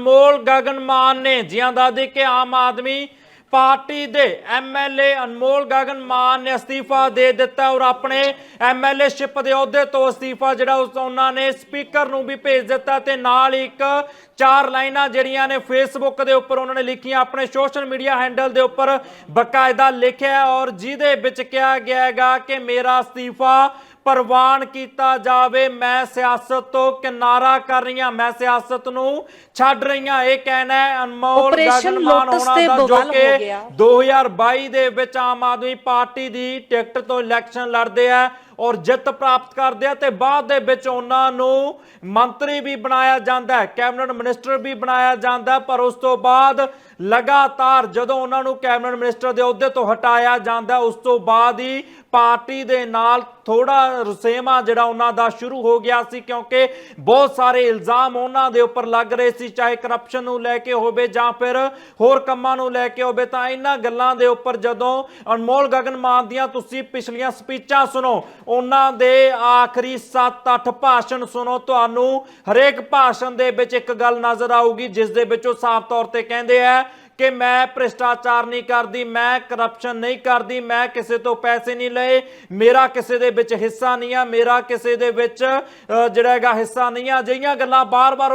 ਅਨਮੋਲ ਗਗਨ ਮਾਨ ਨੇ ਜਿਹਾਂ ਦੱਸਦੇ ਕਿ ਆਮ ਆਦਮੀ ਪਾਰਟੀ ਦੇ ਐਮਐਲਏ ਅਨਮੋਲ ਗਗਨ ਮਾਨ ਨੇ ਅਸਤੀਫਾ ਦੇ ਦਿੱਤਾ ਔਰ ਆਪਣੇ ਐਮਐਲਏਸ਼ਿਪ ਦੇ ਅਹੁਦੇ ਤੋਂ ਅਸਤੀਫਾ ਜਿਹੜਾ ਉਸ ਉਹਨਾਂ ਨੇ ਸਪੀਕਰ ਨੂੰ ਵੀ ਭੇਜ ਦਿੱਤਾ ਤੇ ਨਾਲ ਹੀ ਇੱਕ ਚਾਰ ਲਾਈਨਾਂ ਜਿਹੜੀਆਂ ਨੇ ਫੇਸਬੁੱਕ ਦੇ ਉੱਪਰ ਉਹਨਾਂ ਨੇ ਲਿਖੀਆਂ, ਆਪਣੇ ਸੋਸ਼ਲ ਮੀਡੀਆ ਹੈਂਡਲ ਦੇ ਉੱਪਰ ਬਕਾਇਦਾ ਲਿਖਿਆ ਔਰ ਜਿਹਦੇ ਵਿੱਚ ਕਿਹਾ ਗਿਆ ਹੈਗਾ ਕਿ ਮੇਰਾ ਅਸਤੀਫਾ ਪ੍ਰਵਾਨ ਕੀਤਾ ਜਾਵੇ। ਮੈਂ ਸਿਆਸਤ ਤੋਂ ਕਿਨਾਰਾ ਕਰ ਰਹੀ ਹਾਂ ਮੈਂ ਸਿਆਸਤ ਨੂੰ ਛੱਡ ਰਹੀ ਹਾਂ ਇਹ ਕਹਿਣਾ ਹੈ ਅਨਮੋਲ Operation ਗਗਨ ਮਾਨ Lotus ਹੋਣਾ ਦਾ ਜੋ ਕਿ ਗਿਆ। 2022 ਦੇ ਵਿੱਚ ਆਮ ਆਦਮੀ ਪਾਰਟੀ ਦੀ ਟਿਕਟ ਤੋਂ ਇਲੈਕਸ਼ਨ ਲੜਦੇ ਆ। ਔਰ ਜਿੱਤ ਪ੍ਰਾਪਤ ਕਰਦੇ ਆ ਤੇ ਬਾਅਦ ਦੇ ਵਿੱਚ ਉਹਨਾਂ ਨੂੰ ਮੰਤਰੀ ਵੀ ਬਣਾਇਆ ਜਾਂਦਾ ਹੈ, ਕੈਬਨਿਟ ਮਿਨਿਸਟਰ ਵੀ ਬਣਾਇਆ ਜਾਂਦਾ ਪਰ ਉਸ ਤੋਂ ਬਾਅਦ ਲਗਾਤਾਰ ਜਦੋਂ ਉਹਨਾਂ ਨੂੰ ਕੈਬਨਿਟ ਮਿਨਿਸਟਰ ਦੇ ਅਹੁਦੇ ਤੋਂ ਹਟਾਇਆ ਜਾਂਦਾ ਉਸ ਤੋਂ ਬਾਅਦ ਹੀ ਪਾਰਟੀ ਦੇ ਨਾਲ ਥੋੜਾ ਰਸੇਮਾ ਜਿਹੜਾ ਉਹਨਾਂ ਦਾ ਸ਼ੁਰੂ ਹੋ ਗਿਆ ਸੀ, ਕਿਉਂਕਿ ਬਹੁਤ ਸਾਰੇ ਇਲਜ਼ਾਮ ਉਹਨਾਂ ਦੇ ਉੱਪਰ ਲੱਗ ਰਹੇ ਸੀ, ਚਾਹੇ ਕਰਪਸ਼ਨ ਨੂੰ ਲੈ ਕੇ ਹੋਵੇ ਜਾਂ ਫਿਰ ਹੋਰ ਕੰਮਾਂ ਨੂੰ ਲੈ ਕੇ ਹੋਵੇ, ਤਾਂ ਇਹਨਾਂ ਗੱਲਾਂ ਦੇ ਉੱਪਰ ਜਦੋਂ ਅਨਮੋਲ ਗਗਨ ਮਾਨ ਦੀਆਂ ਤੁਸੀਂ ਪਿਛਲੀਆਂ ਸਪੀਚਾਂ ਸੁਣੋ ਉਹਨਾਂ ਦੇ ਆਖਰੀ 7-8 ਭਾਸ਼ਣ ਸੁਣੋ ਤੁਹਾਨੂੰ। ਹਰੇਕ ਭਾਸ਼ਣ ਦੇ ਵਿੱਚ ਇੱਕ ਗੱਲ ਨਜ਼ਰ ਆਊਗੀ, ਜਿਸ ਦੇ ਵਿੱਚ ਉਹ ਸਾਫ਼ ਤੌਰ ਤੇ ਕਹਿੰਦੇ ਆ ਕਿ ਮੈਂ ਭ੍ਰਿਸ਼ਟਾਚਾਰ ਨਹੀਂ ਕਰਦੀ, ਮੈਂ ਕਰਪਸ਼ਨ ਨਹੀਂ ਕਰਦੀ, ਮੈਂ ਕਿਸੇ ਤੋਂ ਪੈਸੇ ਨਹੀਂ ਲਏ, ਮੇਰਾ ਕਿਸੇ ਦੇ ਵਿੱਚ ਹਿੱਸਾ ਨਹੀਂ ਆ, ਮੇਰਾ ਕਿਸੇ ਦੇ ਵਿੱਚ ਜਿਹੜਾ ਹੈਗਾ ਹਿੱਸਾ ਨਹੀਂ ਆ। ਅਜਿਹੀਆਂ ਗੱਲਾਂ ਬਾਰ-ਬਾਰ